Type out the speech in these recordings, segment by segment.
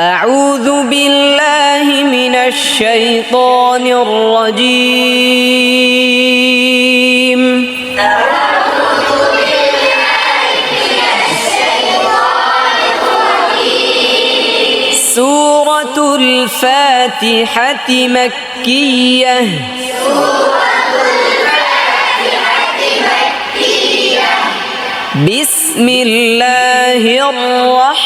أعوذ بالله من الشيطان الرجيم. سورة الفاتحة مكية. بسم الله الرحمن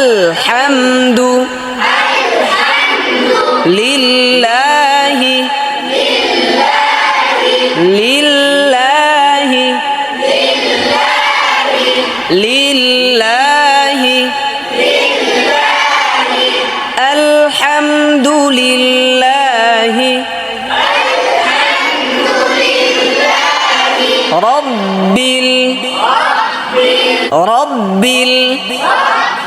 الحمد لله لله لله الحمد لله رب ال رب ال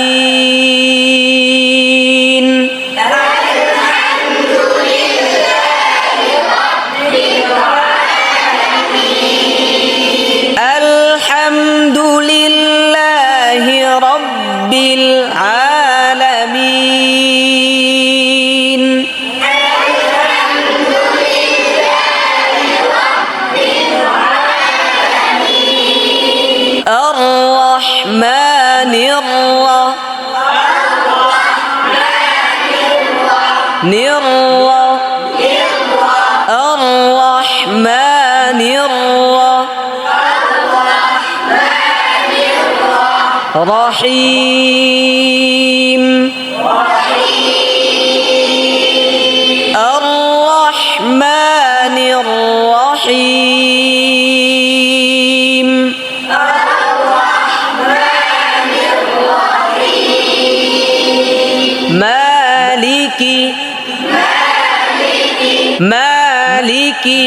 العالمين نرى الرحمن الرحيم. الرحمن الرحيم. কি?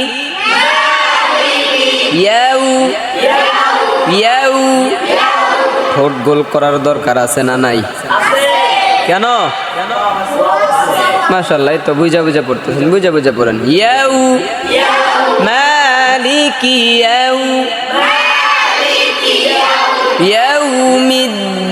ঠোঁট গোল করার দরকার আছে না নাই? কেন? মাসাল্লাহ তো বুঝা বুঝা পড়তেছেন, বুঝা বুঝা পড়েন। ইয়াউ, মালিকি ইয়াউ। ইয়াউমিদ্দিন।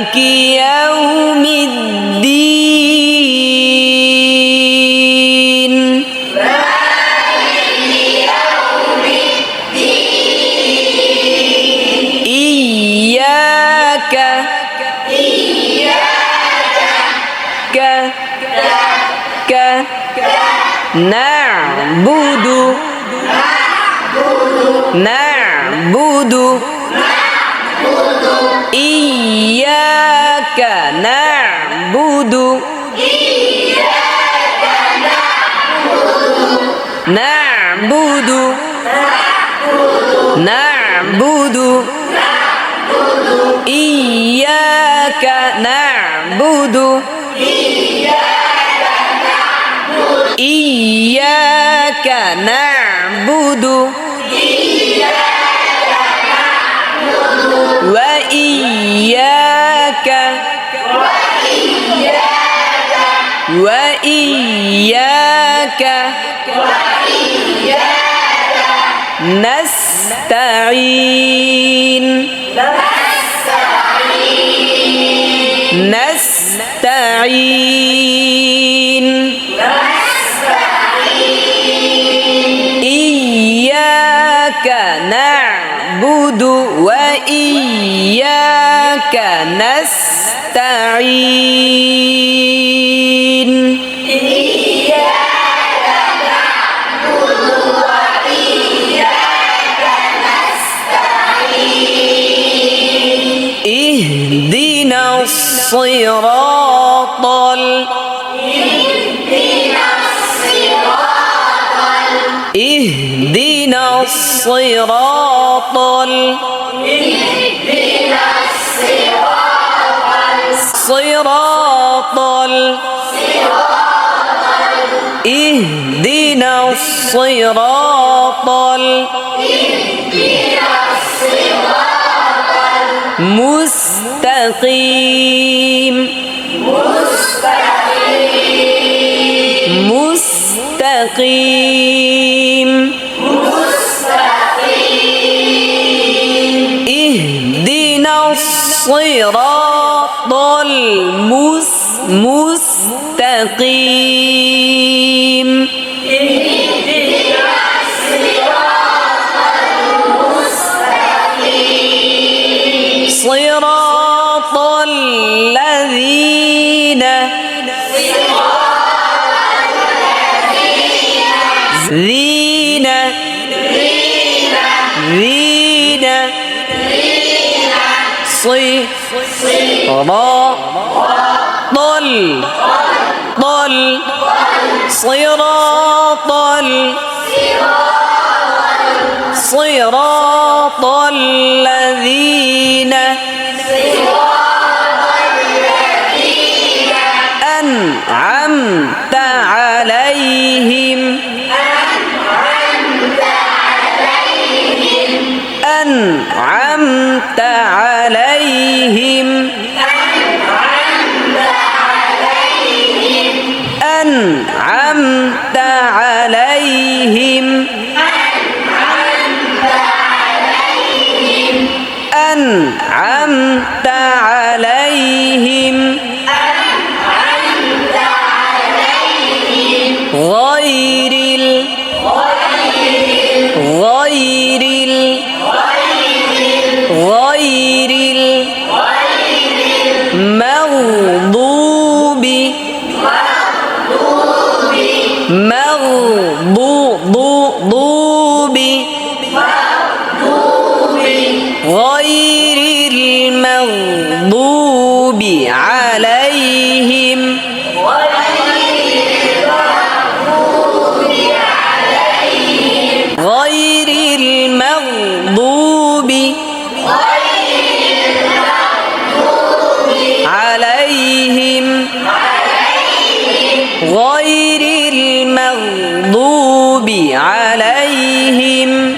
مالك يوم الدين إياك ك ك نعبد نعبد إياك نعبد. نعبد. نعبد. إياك نعبد. إياك نعبد. وإياك وإياك. نستعين نستعين. نستعين. إياك نعبد وإياك نستعين. إهدنا الصراط ال- إهدنا الصراط ال- صراط ال- اهدنا الصراط ال- مستقيم مستقيم اهدنا الصراط المس مستقيم صراط الذين ذين ذين صي را ضل ضل صراط صراط الذين أنعمت عليهم أنعمت عليهم عليهم. غير المغضوب عليهم. غير المغضوب عليهم.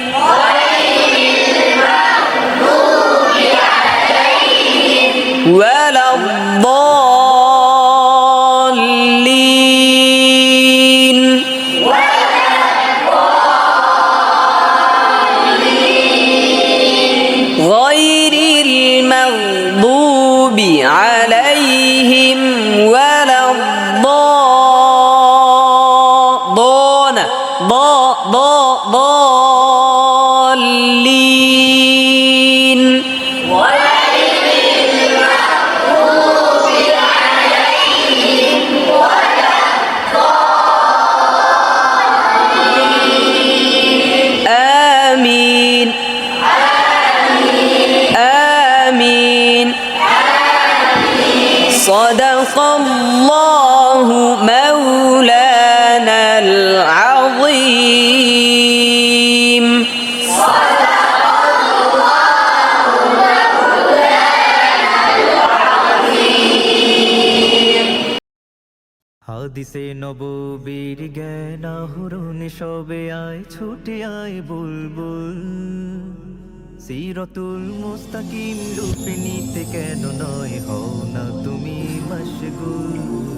صدق الله مولانا العظيم হাদিসে নববীর জ্ঞান আহরণ সবে আয় ছুটে আয় বুলবুল সিরতুল মুস্তাকিম রূপে নিতে কেন নয় হও না তুমি মশগুল